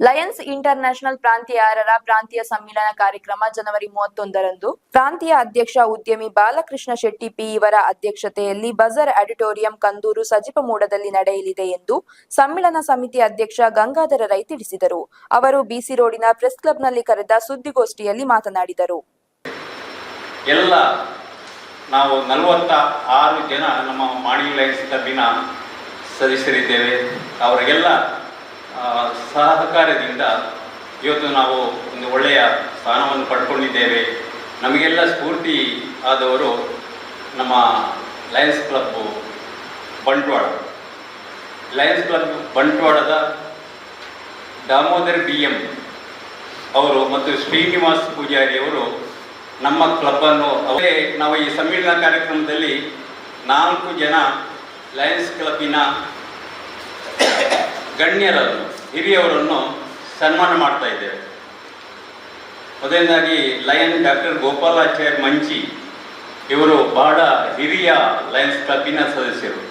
Lions international ಪ್ರಾಂತೀಯ ಆರರ ಪ್ರಾಂತೀಯ ಸಮ್ಮೇಳನ ಕಾರ್ಯಕ್ರಮ ಜನವರಿ ಮೂವತ್ತೊಂದರಂದು. ಪ್ರಾಂತೀಯ ಅಧ್ಯಕ್ಷ ಉದ್ಯಮಿ ಬಾಲಕೃಷ್ಣ ಶೆಟ್ಟಿ ಪಿ ಇವರ ಅಧ್ಯಕ್ಷತೆಯಲ್ಲಿ ಬಜರ್ ಆಡಿಟೋರಿಯಂ ಕಂದೂರು ಸಜಿಪಮೂಡದಲ್ಲಿ ನಡೆಯಲಿದೆ ಎಂದು ಸಮ್ಮೇಳನ ಸಮಿತಿ ಅಧ್ಯಕ್ಷ ಗಂಗಾಧರ ರೈ ತಿಳಿಸಿದರು. ಅವರು ಬಿಸಿ ರೋಡಿನ ಪ್ರೆಸ್ ಕ್ಲಬ್ನಲ್ಲಿ ಕರೆದ ಸುದ್ದಿಗೋಷ್ಠಿಯಲ್ಲಿ ಮಾತನಾಡಿದರು. ಎಲ್ಲ ನಾವು ನಲವತ್ತ ಆರು ಜನ ನಮ್ಮ ಮಾಣಿ ದಿನ ಸದಸ್ಯರಿದ್ದೇವೆ. ಅವರಿಗೆಲ್ಲ ಸಹಕಾರದಿಂದ ಇವತ್ತು ನಾವು ಒಂದು ಒಳ್ಳೆಯ ಸ್ಥಾನವನ್ನು ಪಡ್ಕೊಂಡಿದ್ದೇವೆ. ನಮಗೆಲ್ಲ ಸ್ಫೂರ್ತಿ ಆದವರು ನಮ್ಮ lions club Bantwal. Lions club ಬಂಟ್ವಾಳದ Damodar B M ಅವರು ಮತ್ತು ಶ್ರೀನಿವಾಸ್ ಪೂಜಾರಿ ಅವರು ನಮ್ಮ ಕ್ಲಬ್ಬನ್ನು ಅವರೇ, ನಾವು ಈ ಸಮ್ಮೇಳನ ಕಾರ್ಯಕ್ರಮದಲ್ಲಿ ನಾಲ್ಕು ಜನ ಲಯನ್ಸ್ ಕ್ಲಬ್ಬಿನ ಗಣ್ಯರನ್ನು, ಹಿರಿಯವರನ್ನು ಸನ್ಮಾನ ಮಾಡ್ತಾ ಇದ್ದೇವೆ. ಮೊದಲನೇದಾಗಿ ಲಯನ್ ಡಾಕ್ಟರ್ ಗೋಪಾಲಾಚಾರ್ಯ ಮಂಚಿ, ಇವರು ಬಹಳ ಹಿರಿಯ ಲಯನ್ಸ್ ಕ್ಲಬ್ಬಿನ ಸದಸ್ಯರು.